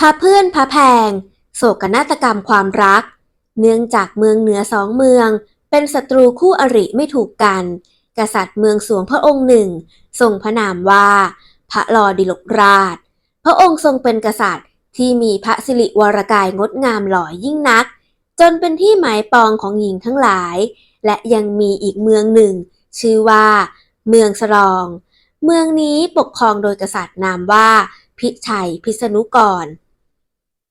พระเพื่อนพระแพง โศกนาฏกรรมความรัก เนื่องจากเมืองเหนือสองเมือง เป็นศัตรูคู่อริไม่ถูกกัน กษัตริย์เมืองสวงพระองค์หนึ่ง ทรงพระนามว่า พระลอดิลกราช พระองค์ทรงเป็นกษัตริย์ที่มีพระสิริวรกายงดงามหล่อยิ่งนัก จนเป็นที่หมายปองของหญิงทั้งหลาย และยังมีอีกเมืองหนึ่ง ชื่อว่า เมืองสรอง เมืองนี้ปกครองโดยกษัตริย์นามว่า พิชัยพิษณุกร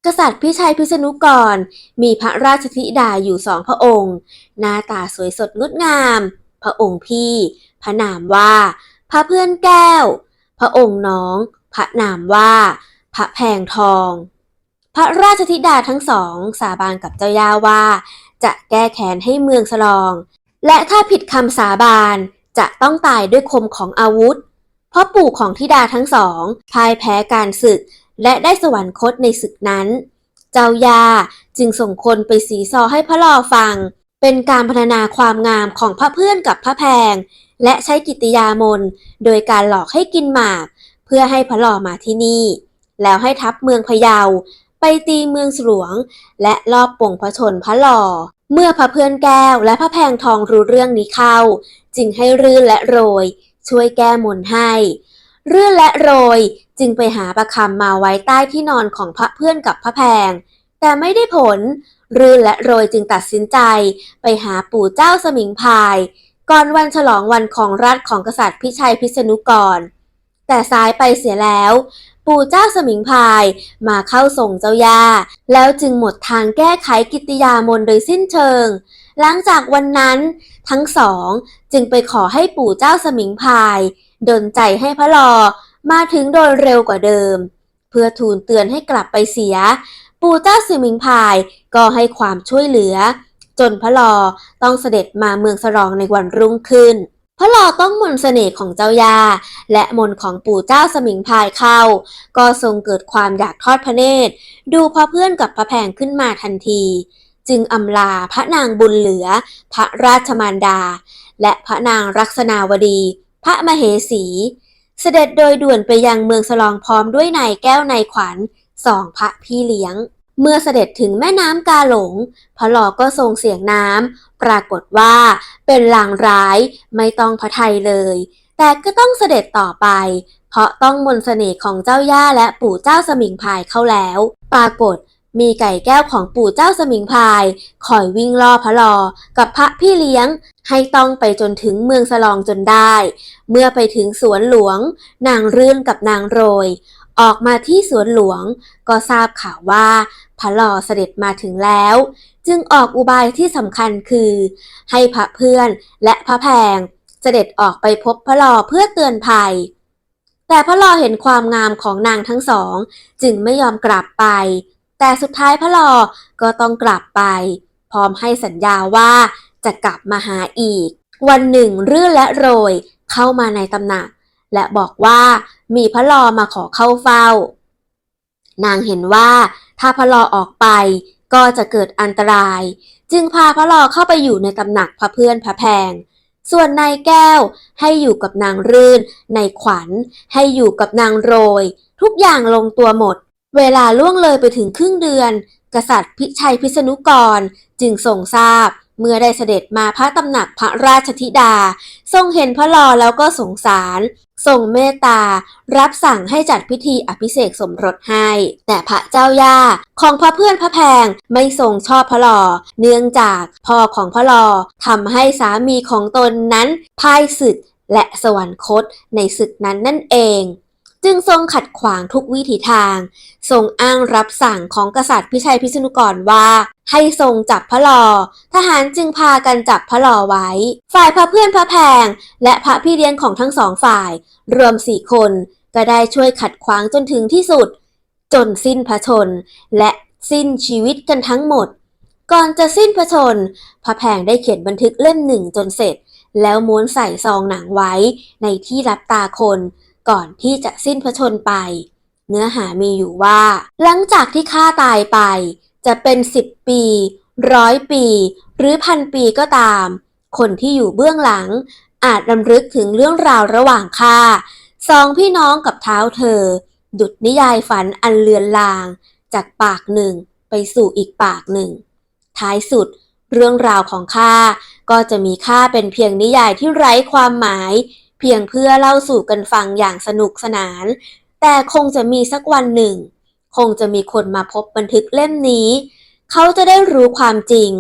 กษัตริย์พิชัยพิษณุกร มีพระราชธิดาอยู่สองพระองค์ หน้าตาสวยสดงดงาม พระองค์พี่ พระนามว่า พระเพื่อนแก้ว พระองค์น้อง พระนามว่า พระแพงทอง พระราชธิดาทั้งสอง สาบานกับเจ้าย่าว่า จะแก้แค้นให้เมืองสลอง และถ้าผิดคำสาบานจะต้องตายด้วยคมของอาวุธ เพราะปู่ของธิดาทั้งสองพ่ายแพ้การศึก และได้สวรรคตในศึกนั้น เจ้ายาจึงส่งคนไปสีซอให้พระลอฟัง เป็นการพรรณนาความงามของพระเพื่อนกับพระแพง และใช้กิติยามนโดยการหลอกให้กินหมาก เพื่อให้พระลอมาที่นี่ แล้วให้ทัพเมืองพะเยา ไปตีเมืองหลวง และลอบป่งพระชนพระหล่อเมื่อพระเพื่อนแก้วและพระแพงทองรู้เรื่องนี้เข้า จึงให้รื่นและโรย ช่วยแก้มนให้ เรื่นและโรยจึงไปหาประคำมาไว้ใต้ที่นอนของพระเพื่อนกับพระแพง แต่ไม่ได้ผล รื่นและโรยจึงตัดสินใจ ไปหาปู่เจ้าสมิงพาย ก่อนวันฉลองวันของรัฐของกษัตริย์พิชัยพิษณุกร แต่สายไปเสียแล้ว ปู่เจ้าสมิงพายมาเข้าส่งเจ้าย่าแล้วจึงหมดทางแก้ไขกิตติยามนโดยสิ้นเชิง หลังจากวันนั้น ทั้งสองจึงไปขอให้ปู่เจ้าสมิงพาย ดลใจให้พระลอมาถึงโดยเร็วกว่าเดิม เพื่อทูลเตือนให้กลับไปเสีย ปู่เจ้าสมิงพายก็ให้ความช่วยเหลือ จนพระลอต้องเสด็จมาเมืองสรองในวันรุ่งขึ้นพระลอต้องมนต์เสน่ห์ของเจ้ายา และมนต์ของปู่เจ้าสมิงพายเข้า ก็ทรงเกิดความอยากทอดพระเนตร ดูพระเพื่อนกับพระแพงขึ้นมาทันที จึงอำลาพระนางบุญเหลือ พระราชมารดา และพระนางรักษณาวดี ระมเหสี เสด็จโดยด่วนไปยังเมืองสลองพร้อมด้วยนายแก้วนายขวัญสองพระพี่เลี้ยง เมื่อเสด็จถึงแม่น้ำกาหลง พระหลอก็ทรงเสียงน้ำปรากฏว่าเป็นลางร้ายไม่ต้องพระไทยเลย แต่ก็ต้องเสด็จต่อไป เพราะต้องมนต์เสน่ห์ของเจ้าย่าและปู่เจ้าสมิงพายเข้าแล้ว ปรากฏ มีไก่แก้วของปู่เจ้าสมิงพรายคอยวิ่งล่อพระลอกับพระพี่เลี้ยง ให้ต้องไปจนถึงเมืองสลองจนได้ เมื่อไปถึงสวนหลวง นางรื่นกับนางโรย ออกมาที่สวนหลวง ก็ทราบข่าวว่าพระลอเสด็จมาถึงแล้ว จึงออกอุบายที่สำคัญคือ ให้พระเพื่อนและพระแพง เสด็จออกไปพบพระลอเพื่อเตือนภัยแต่พระลอเห็นความงามของนางทั้งสอง จึงไม่ยอมกลับไป แต่สุดท้ายพระลอก็ต้องกลับไป พร้อมให้สัญญาว่าจะกลับมาหาอีก วันหนึ่งรื่นและโรยเข้ามาในตำหนัก และบอกว่ามีพระลอมาขอเข้าเฝ้า นางเห็นว่าถ้าพระลอออกไปก็จะเกิดอันตราย จึงพาพระลอเข้าไปอยู่ในตำหนักพระเพื่อนพระแพง ส่วนนายแก้วให้อยู่กับนางรื่นนขวัญ ให้อยู่กับนางโรย ทุกอย่างลงตัวหมด เวลาล่วงเลยไปถึงครึ่งเดือน กษัตริย์พิชัยพิษณุกรจึงทรงทราบ เมื่อได้เสด็จมาพระตำหนักพระราชธิดา ทรงเห็นพระลอแล้วก็สงสารทรงเมตตา รับสั่งให้จัดพิธีอภิเษกสมรสให้ แต่พระเจ้าย่าของพระเพื่อนพระแพงไม่ทรงชอบพระลอ เนื่องจากพ่อของพระลอทำให้สามีของตนนั้นพ่ายศึกและสวรรคตในศึกนั้นนั่นเอง จึงทรงขัดขวางทุกวิถีทาง ทรงอ้างรับสั่งของกษัตริย์พิชัยพิษณุกรว่า ให้ทรงจับพระลอ ทหารจึงพากันจับพระลอไว้ ฝ่ายพระเพื่อนพระแพง และพระพี่เลี้ยงของทั้งสองฝ่าย รวมสี่คน ก็ได้ช่วยขัดขวางจนถึงที่สุด จนสิ้นพระชน และสิ้นชีวิตกันทั้งหมด ก่อนจะสิ้นพระชน พระแพงได้เขียนบันทึกเล่มหนึ่งจนเสร็จแล้วม้วนใส่ซองหนังไว้ในที่รับตาคน ก่อนที่จะสิ้นพระชนไป เนื้อหามีอยู่ว่า หลังจากที่ข้าตายไป จะเป็นสิบปีร้อยปี หรือพันปีก็ตาม คนที่อยู่เบื้องหลัง อาจรำลึกถึงเรื่องราวระหว่างข้าสองพี่น้องกับเท้าเธอ ดุดนิยายฝันอันเลือนลาง จากปากหนึ่งไปสู่อีกปากหนึ่ง ท้ายสุดเรื่องราวของข้าก็จะมีค่าเป็นเพียงนิยายที่ไร้ความหมาย เพียงเพื่อเล่าสู่กันฟังอย่างสนุกสนาน แต่คงจะมีสักวันหนึ่ง คงจะมีคนมาพบบันทึกเล่มนี้ เขาจะได้รู้ความจริง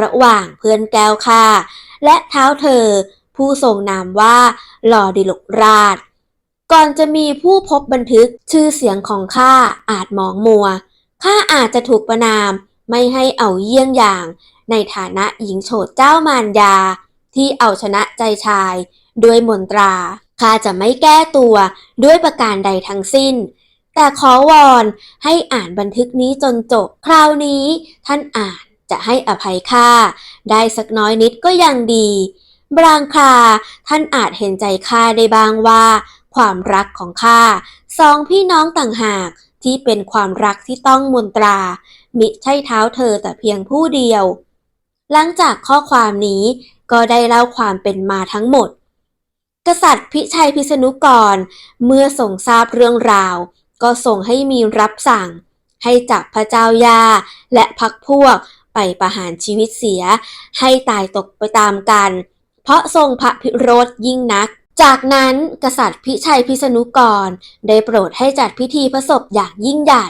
ระหว่างเพื่อนแก้วข้าและเท้าเธอ ผู้ทรงนามว่าหลอดิลกราช ก่อนจะมีผู้พบบันทึกชื่อเสียงของข้าอาจหมองมัวข้าอาจจะถูกประนามไม่ให้เอาเยี่ยงอย่าง ในฐานะหญิงโฉดเจ้ามารยา ที่เอาชนะใจชาย ด้วยมนตราข้าจะไม่แก้ตัวด้วยประการใดทั้งสิ้น แต่ขอวอนให้อ่านบันทึกนี้จนจบ คราวนี้ท่านอ่านจะให้อภัยข้าได้สักน้อยนิดก็ยังดี บางคราท่านอาจเห็นใจข้าได้บ้างว่า ความรักของข้าสองพี่น้องต่างหากที่เป็นความรักที่ต้องมนตรา มิใช่เท้าเธอแต่เพียงผู้เดียว หลังจากข้อความนี้ก็ได้เล่าความเป็นมาทั้งหมด กษัตริย์พิชัยพิษณุกร เมื่อทรงทราบเรื่องราว ก็ทรงให้มีรับสั่ง ให้จับพระเจ้ายาและพักพวกไปประหารชีวิตเสีย ให้ตายตกไปตามกัน เพราะทรงพระพิโรธยิ่งนัก จากนั้นกษัตริย์พิชัยพิษณุกร ได้โปรดให้จัดพิธีพระศพอย่างยิ่งใหญ่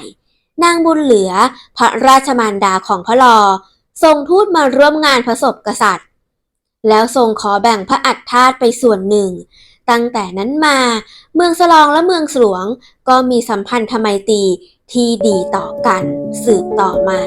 นางบุญเหลือ พระราชมารดาของพระลอทรงทูตมาร่วมงานพระศพกษัตริย์ แล้วทรงขอแบ่งพระอัฐธาตุไปส่วนหนึ่ง ตั้งแต่นั้นมา เมืองสลองและเมืองสลวงก็มีสัมพันธไมตรีที่ดีต่อกันสืบต่อมา